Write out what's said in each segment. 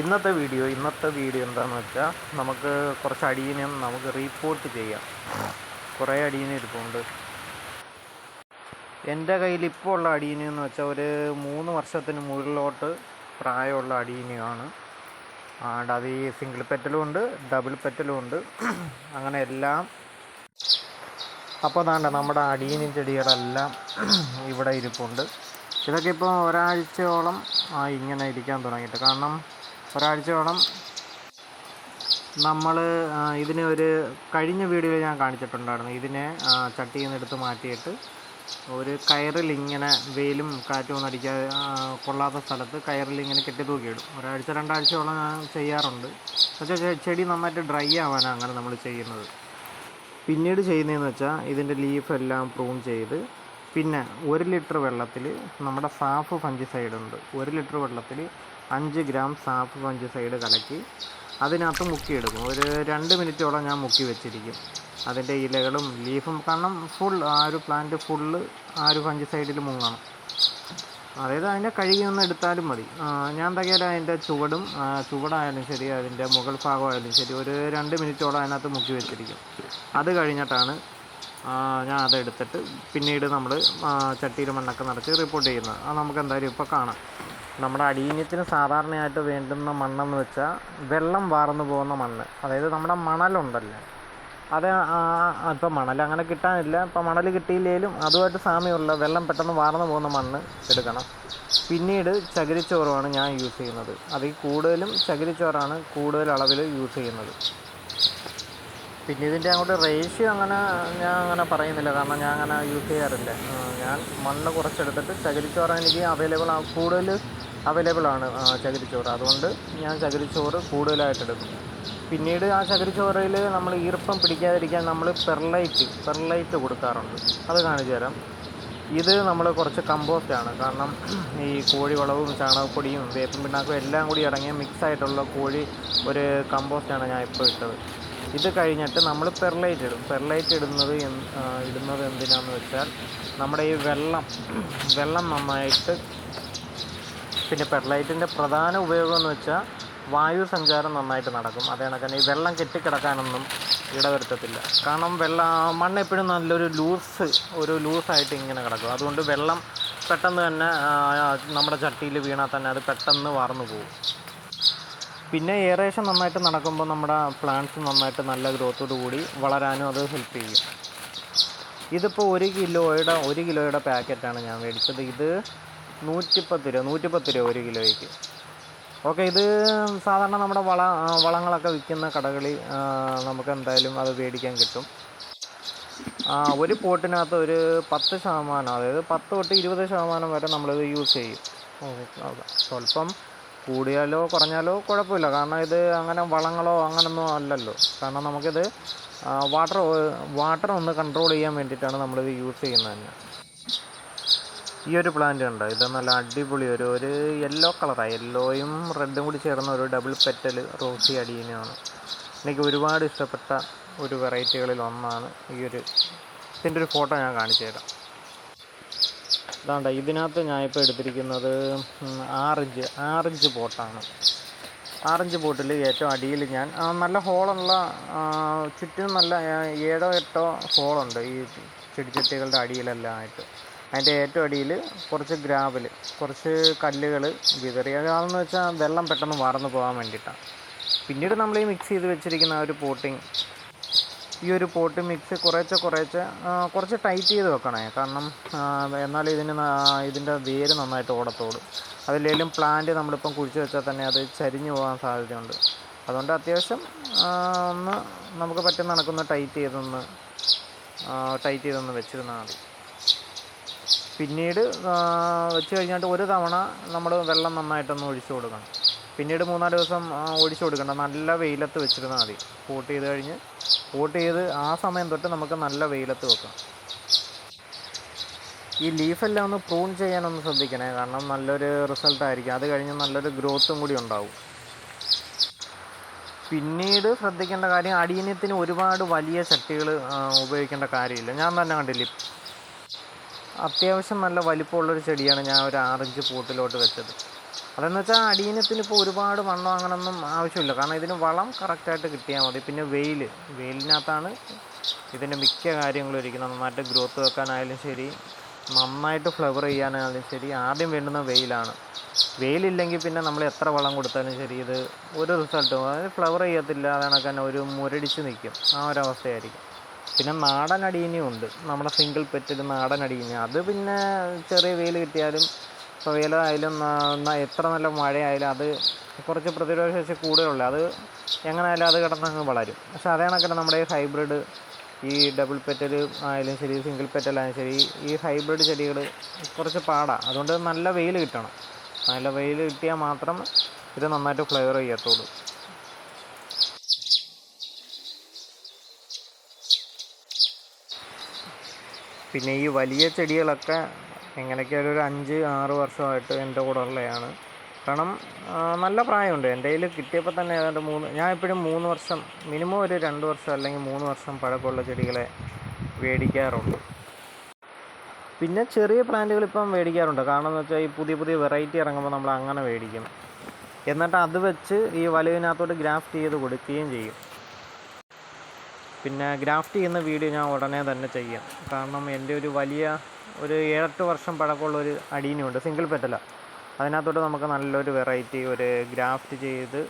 ഇന്നത്തെ വീഡിയോ ഇന്നത്തെ വീഡിയോ എന്താണെന്ന് വെച്ചാൽ നമുക്ക് കുറച്ച് അടിയനും നമുക്ക് റീപ്പോർട്ട് ചെയ്യാം. കുറേ അടിയനും ഇരിപ്പുണ്ട് എന്റെ കയ്യിൽ ഇപ്പോൾ ഉള്ള അടിയനെന്ന് എന്ന് വെച്ചാൽ ഒരു മൂന്ന് വർഷത്തിന് മുകളിലോട്ട് പ്രായമുള്ള അടിയനെയാണ്. ആണ്ട് അത് ഈ സിംഗിൾ പെറ്റലും ഉണ്ട് ഡബിൾ പെറ്റലും ഉണ്ട്. അങ്ങനെ എല്ലാം. അപ്പോൾ അതാണ്ട് നമ്മുടെ അടിയനും ചെടികളെല്ലാം ഇവിടെ ഇരിപ്പുണ്ട്. ഇതൊക്കെ ഇപ്പോൾ ഒരാഴ്ചയോളം ആ ഇങ്ങനെ ഇരിക്കാൻ തുടങ്ങിയിട്ട്. കാരണം ഒരാഴ്ചയോളം നമ്മൾ ഇതിനെ ഒരു കഴിഞ്ഞ വീഡിയോയിൽ ഞാൻ കാണിച്ചിട്ടുണ്ടായിരുന്നു. ഇതിനെ ചട്ടിയിൽ നിന്ന് എടുത്ത് മാറ്റിയിട്ട് ഒരു കയറിൽ ഇങ്ങനെ വെയിലും കാറ്റും ഒന്നും അടിക്കാതെ കൊള്ളാത്ത സ്ഥലത്ത് കയറിൽ ഇങ്ങനെ കെട്ടി തൂക്കിയിടും. ഒരാഴ്ച രണ്ടാഴ്ചയോളം ഞാൻ ചെയ്യാറുണ്ട്. പക്ഷേ ചെടി നന്നായിട്ട് ഡ്രൈ ആവാനാണ് അങ്ങനെ നമ്മൾ ചെയ്യുന്നത്. പിന്നീട് ചെയ്യുന്നതെന്ന് വെച്ചാൽ ഇതിന്റെ ലീഫെല്ലാം പ്രൂൺ ചെയ്ത് പിന്നെ ഒരു ലിറ്റർ വെള്ളത്തിൽ നമ്മുടെ സാഫ് ഫഞ്ചിസൈഡ് ഉണ്ട്. ഒരു ലിറ്റർ വെള്ളത്തിൽ അഞ്ച് ഗ്രാം സാഫ് ഫഞ്ചിസൈഡ് കലക്കി അതിനകത്ത് മുക്കിയെടുക്കും. ഒരു രണ്ട് മിനിറ്റോളം ഞാൻ മുക്കി വെച്ചിരിക്കും. അതിന്റെ ഇലകളും ലീഫും കാരണം ഫുൾ ആ ഒരു പ്ലാന്റ് ഫുള്ള് ആ ഒരു ഫഞ്ചിസൈഡിൽ മുങ്ങണം. അതായത് കഴുകി ഒന്ന് എടുത്താലും മതി. ഞാൻ എന്തായാലും അതിന്റെ ചുവടും ചുവടായാലും ശരി അതിന്റെ മുകൾ ഭാഗമായാലും ശരി ഒരു രണ്ട് മിനിറ്റോളം അതിനകത്ത് മുക്കി വെച്ചിരിക്കും. അത് കഴിഞ്ഞിട്ടാണ് ഞാൻ അതെടുത്തിട്ട് പിന്നീട് നമ്മൾ ചട്ടിയിൽ മണ്ണൊക്കെ നിറച്ച് റിപ്പോർട്ട് ചെയ്യുന്നത് അത് നമുക്ക് എന്തായാലും ഇപ്പോൾ കാണാം. നമ്മുടെ അടീന്യത്തിന് സാധാരണയായിട്ട് വേണ്ടുന്ന മണ്ണെന്ന് വെച്ചാൽ വെള്ളം വാർന്നു പോകുന്ന മണ്ണ്. അതായത് നമ്മുടെ മണലുണ്ടല്ലേ. അത് ഇപ്പം മണൽ അങ്ങനെ കിട്ടാനില്ല. ഇപ്പം മണൽ കിട്ടിയില്ലെങ്കിലും അതുമായിട്ട് സാമ്യമുള്ള വെള്ളം പെട്ടെന്ന് വാർന്നു പോകുന്ന മണ്ണ് എടുക്കണം. പിന്നീട് ചകിരിച്ചോറുമാണ് ഞാൻ യൂസ് ചെയ്യുന്നത്. അതിൽ കൂടുതലും ചകിരിച്ചോറാണ് കൂടുതൽ അളവിൽ യൂസ് ചെയ്യുന്നത്. പിന്നെ ഇതിന്റെ അങ്ങോട്ട് റേഷ്യോ അങ്ങനെ ഞാൻ അങ്ങനെ പറയുന്നില്ല. കാരണം ഞാൻ അങ്ങനെ യൂസ് ചെയ്യാറില്ല. ഞാൻ മണ്ണ് കുറച്ചെടുത്തിട്ട് ചകിരിച്ചോറ് എനിക്ക് അവൈലബിൾ ആ കൂടുതൽ അവൈലബിൾ ആണ് ചകിരിച്ചോറ്. അതുകൊണ്ട് ഞാൻ ചകിരിച്ചോറ് കൂടുതലായിട്ട് എടുക്കും. പിന്നീട് ആ ചകിരിച്ചോറയിൽ നമ്മൾ ഈർപ്പം പിടിക്കാതിരിക്കാൻ നമ്മൾ പെർലൈറ്റ് പെർലൈറ്റ് കൊടുക്കാറുണ്ട്. അത് കാണിച്ചു തരാം. ഇത് നമ്മൾ കുറച്ച് കമ്പോസ്റ്റാണ് കാരണം ഈ കോഴിവളവും ചാണകപ്പൊടിയും വേപ്പും പിണ്ണാക്കും എല്ലാം കൂടി അടങ്ങിയ മിക്സ് ആയിട്ടുള്ള കോഴി ഒരു കമ്പോസ്റ്റാണ് ഞാൻ ഇപ്പോൾ ഇട്ടത്. ഇത് കഴിഞ്ഞിട്ട് നമ്മൾ പെർലൈറ്റ് ഇടും. പെർലൈറ്റ് ഇടുന്നത് ഇടുന്നത് എന്തിനാന്ന് വെച്ചാൽ നമ്മുടെ ഈ വെള്ളം വെള്ളം നന്നായിട്ട് പിന്നെ പെർലൈറ്റിന്റെ പ്രധാന ഉപയോഗം എന്ന് വെച്ചാൽ വായു സഞ്ചാരം നന്നായിട്ട് നടക്കും. അതേ കണക്കാൻ ഈ വെള്ളം കെട്ടിക്കിടക്കാനൊന്നും ഇടവരുത്തത്തില്ല. കാരണം വെള്ളം മണ്ണ് എപ്പോഴും നല്ലൊരു ലൂസ് ഒരു ലൂസായിട്ട് ഇങ്ങനെ കിടക്കും. അതുകൊണ്ട് വെള്ളം പെട്ടെന്ന് തന്നെ നമ്മുടെ ചട്ടിയിൽ വീണാൽ തന്നെ അത് പെട്ടെന്ന് വാർന്നു പോകും. പിന്നെ എയറേഷൻ നന്നായിട്ട് നടക്കുമ്പോൾ നമ്മുടെ പ്ലാന്റ്സ് നന്നായിട്ട് നല്ല ഗ്രോത്തോടു കൂടി വളരാനും അത് ഹെൽപ്പ് ചെയ്യും. ഇതിപ്പോൾ ഒരു കിലോയുടെ ഒരു കിലോയുടെ പാക്കറ്റാണ് ഞാൻ മേടിച്ചത്. ഇത് നൂറ്റിപ്പത്ത് രൂപ നൂറ്റിപ്പത്ത് രൂപ ഒരു കിലോയ്ക്ക്. ഓക്കെ ഇത് സാധാരണ നമ്മുടെ വള വളങ്ങളൊക്കെ വിൽക്കുന്ന കടകളിൽ നമുക്ക് എന്തായാലും അത് മേടിക്കാൻ കിട്ടും. ഒരു പോട്ടിനകത്ത് ഒരു പത്ത് ശതമാനം അതായത് പത്ത് തൊട്ട് ഇരുപത് ശതമാനം വരെ നമ്മളിത് യൂസ് ചെയ്യും. സ്വല്പം കൂടിയാലോ കുറഞ്ഞാലോ കുഴപ്പമില്ല. കാരണം ഇത് അങ്ങനെ വളങ്ങളോ അങ്ങനൊന്നും അല്ലല്ലോ. കാരണം നമുക്കിത് വാട്ടർ വാട്ടർ ഒന്ന് കൺട്രോൾ ചെയ്യാൻ വേണ്ടിയിട്ടാണ് നമ്മളിത് യൂസ് ചെയ്യുന്നത് തന്നെ. ഈ ഒരു പ്ലാന്റ് ഉണ്ട് ഇത് നല്ല അടിപൊളി ഒരു ഒരു യെല്ലോ കളറാണ് യെല്ലോയും റെഡും കൂടി ചേർന്ന ഒരു ഡബിൾ പെറ്റൽ റോസി അടിയനാണ് എനിക്ക് ഒരുപാട് ഇഷ്ടപ്പെട്ട ഒരു വെറൈറ്റികളിൽ ഒന്നാണ് ഈ ഒരു ഇതിന്റെ ഒരു ഫോട്ടോ ഞാൻ കാണിച്ചു തരാം ഇതാണ്ട ഇതിനകത്ത് ഞാൻ ഇപ്പോൾ എടുത്തിരിക്കുന്നത് ആറിഞ്ച് ആറിഞ്ച് ബോട്ടാണ്. ആറിഞ്ച് ബോട്ടിൽ ഏറ്റവും അടിയിൽ ഞാൻ നല്ല ഹോളുള്ള ചുറ്റും നല്ല ഏഴോ എട്ടോ ഹോളുണ്ട് ഈ ചെടിച്ചട്ടികളുടെ അടിയിലെല്ലാം ആയിട്ട് അതിന്റെ ഏറ്റവും അടിയിൽ കുറച്ച് ഗ്രാവൽ കുറച്ച് കല്ലുകൾ വിതറി. അതാണെന്ന് വെച്ചാൽ വെള്ളം പെട്ടെന്ന് വാർന്നു പോകാൻ വേണ്ടിയിട്ടാണ്. പിന്നീട് നമ്മൾ ഈ മിക്സ് ചെയ്ത് വെച്ചിരിക്കുന്ന ഒരു പോട്ടിങ് ഈ ഒരു പോട്ട് മിക്സ് കുറേശ്ശെ കുറേശ്ശെ കുറച്ച് ടൈറ്റ് ചെയ്ത് വെക്കണേ. കാരണം എന്നാലും ഇതിന് ഇതിന്റെ വേര് നന്നായിട്ട് ഓടത്തോളൂ അതിലേലും പ്ലാന്റ് നമ്മളിപ്പം കുഴിച്ച് വെച്ചാൽ തന്നെ അത് ചരിഞ്ഞു പോകാൻ സാധ്യതയുണ്ട്. അതുകൊണ്ട് അത്യാവശ്യം ഒന്ന് നമുക്ക് പറ്റുന്ന നടക്കുന്ന ടൈറ്റ് ചെയ്തൊന്ന് ടൈറ്റ് ചെയ്തൊന്ന് വെച്ചിരുന്നാൽ മതി. പിന്നീട് വെച്ച് കഴിഞ്ഞിട്ട് ഒരു തവണ നമ്മൾ വെള്ളം നന്നായിട്ടൊന്ന് ഒഴിച്ചു കൊടുക്കണം. പിന്നീട് മൂന്നാൽ ദിവസം ഒഴിച്ചു കൊടുക്കണം നല്ല വെയിലത്ത് വെച്ചിരുന്നാൽ മതി. പോട്ട് ചെയ്ത് കഴിഞ്ഞ് പോട്ട് ചെയ്ത് ആ സമയം തൊട്ട് നമുക്ക് നല്ല വെയിലത്ത് വെക്കാം. ഈ ലീഫെല്ലാം ഒന്ന് പ്രൂൺ ചെയ്യാനൊന്ന് ശ്രദ്ധിക്കണേ. കാരണം നല്ലൊരു റിസൾട്ട് ആയിരിക്കും. അത് കഴിഞ്ഞ് നല്ലൊരു ഗ്രോത്തും കൂടി ഉണ്ടാവും. പിന്നീട് ശ്രദ്ധിക്കേണ്ട കാര്യം അടിയനത്തിന് ഒരുപാട് വലിയ ചട്ടികൾ ഉപയോഗിക്കേണ്ട കാര്യമില്ല. ഞാൻ തന്നെ കണ്ടില്ല അത്യാവശ്യം നല്ല വലിപ്പമുള്ളൊരു ചെടിയാണ് ഞാൻ ഒരു ആറിഞ്ച് പോട്ടിലോട്ട് വെച്ചത്. അതെന്ന് വെച്ചാൽ അടീനത്തിന് ഇപ്പോൾ ഒരുപാട് മണ്ണോ അങ്ങനൊന്നും ആവശ്യമില്ല. കാരണം ഇതിന് വളം കറക്റ്റായിട്ട് കിട്ടിയാൽ മതി. പിന്നെ വെയിൽ വെയിലിനകത്താണ് ഇതിന്റെ മിക്ക കാര്യങ്ങളും ഇരിക്കുന്നത്. നന്നായിട്ട് ഗ്രോത്ത് വെക്കാനായാലും ശരി നന്നായിട്ട് ഫ്ലവർ ചെയ്യാനായാലും ശരി ആദ്യം വേണ്ടുന്ന വെയിലാണ്. വെയിലില്ലെങ്കിൽ പിന്നെ നമ്മൾ എത്ര വളം കൊടുത്താലും ശരി ഇത് ഒരു റിസൾട്ടും അതായത് ഫ്ലവർ ചെയ്യത്തില്ല അതാണൊക്കെ തന്നെ ഒരു മുരടിച്ച് നിൽക്കും. ആ ഒരവസ്ഥയായിരിക്കും പിന്നെ നാടൻ അടീനിയും ഉണ്ട്. നമ്മുടെ സിംഗിൾ പെറ്റിൽ നാടൻ അടീനി അത് പിന്നെ ചെറിയ വെയിൽ കിട്ടിയാലും ന- എത്ര നല്ല മഴയായാലും അത് കുറച്ച് പ്രതിരോധ ശേഷി കൂടുതലുള്ള അത് എങ്ങനെയായാലും അത് കിടന്നങ്ങ് വളരും. പക്ഷെ അതേ കണക്കിന് നമ്മുടെ ഈ ഹൈബ്രിഡ് ഈ ഡബിൾ പെറ്റൽ ആയാലും ശരി സിംഗിൾ പെറ്റലായാലും ശരി ഈ ഹൈബ്രിഡ് ചെടികൾ കുറച്ച് പാടാണ് അതുകൊണ്ട് നല്ല വെയിൽ കിട്ടണം. നല്ല വെയിൽ കിട്ടിയാൽ മാത്രം ഇത് നന്നായിട്ട് ഫ്ലേവർ ചെയ്യത്തുള്ളൂ. പിന്നെ ഈ വലിയ ചെടികളൊക്കെ എങ്ങനെയൊക്കെയായാലും ഒരു അഞ്ച് ആറ് വർഷമായിട്ട് എന്റെ കൂടെ ഉള്ളതാണ് കാരണം നല്ല പ്രായമുണ്ട്. എന്റെ കയ്യിൽ കിട്ടിയപ്പോൾ തന്നെ ഏതാണ്ട് മൂന്ന് ഞാൻ എപ്പോഴും മൂന്ന് വർഷം മിനിമം ഒരു രണ്ട് വർഷം അല്ലെങ്കിൽ മൂന്ന് വർഷം പഴക്കമുള്ള ചെടികളെ മേടിക്കാറുള്ളൂ പിന്നെ ചെറിയ പ്ലാന്റുകൾ ഇപ്പം മേടിക്കാറുണ്ട് കാരണം എന്ന് വെച്ചാൽ ഈ പുതിയ പുതിയ വെറൈറ്റി ഇറങ്ങുമ്പോൾ നമ്മൾ അങ്ങനെ മേടിക്കും എന്നിട്ട് അത് വെച്ച് ഈ വലുവിനകത്തോട്ട് ഗ്രാഫ്റ്റ് ചെയ്ത് കൊടുക്കുകയും ചെയ്യും. പിന്നെ ഗ്രാഫ്റ്റ് ചെയ്യുന്ന വീഡിയോ ഞാൻ ഉടനെ തന്നെ ചെയ്യാം. കാരണം എന്റെ ഒരു വലിയ ഒരു ഏഴെട്ട് വർഷം പഴക്കമുള്ള ഒരു അടീനുണ്ട് സിംഗിൾ പെറ്റല. അതിനകത്തോട്ട് നമുക്ക് നല്ലൊരു വെറൈറ്റി ഒരു ഗ്രാഫ്റ്റ് ചെയ്ത്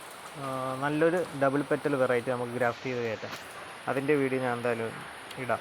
നല്ലൊരു ഡബിൾ പെറ്റൽ വെറൈറ്റി നമുക്ക് ഗ്രാഫ്റ്റ് ചെയ്ത് കയറ്റാം. അതിന്റെ വീഡിയോ ഞാൻ എന്തായാലും ഇടാം.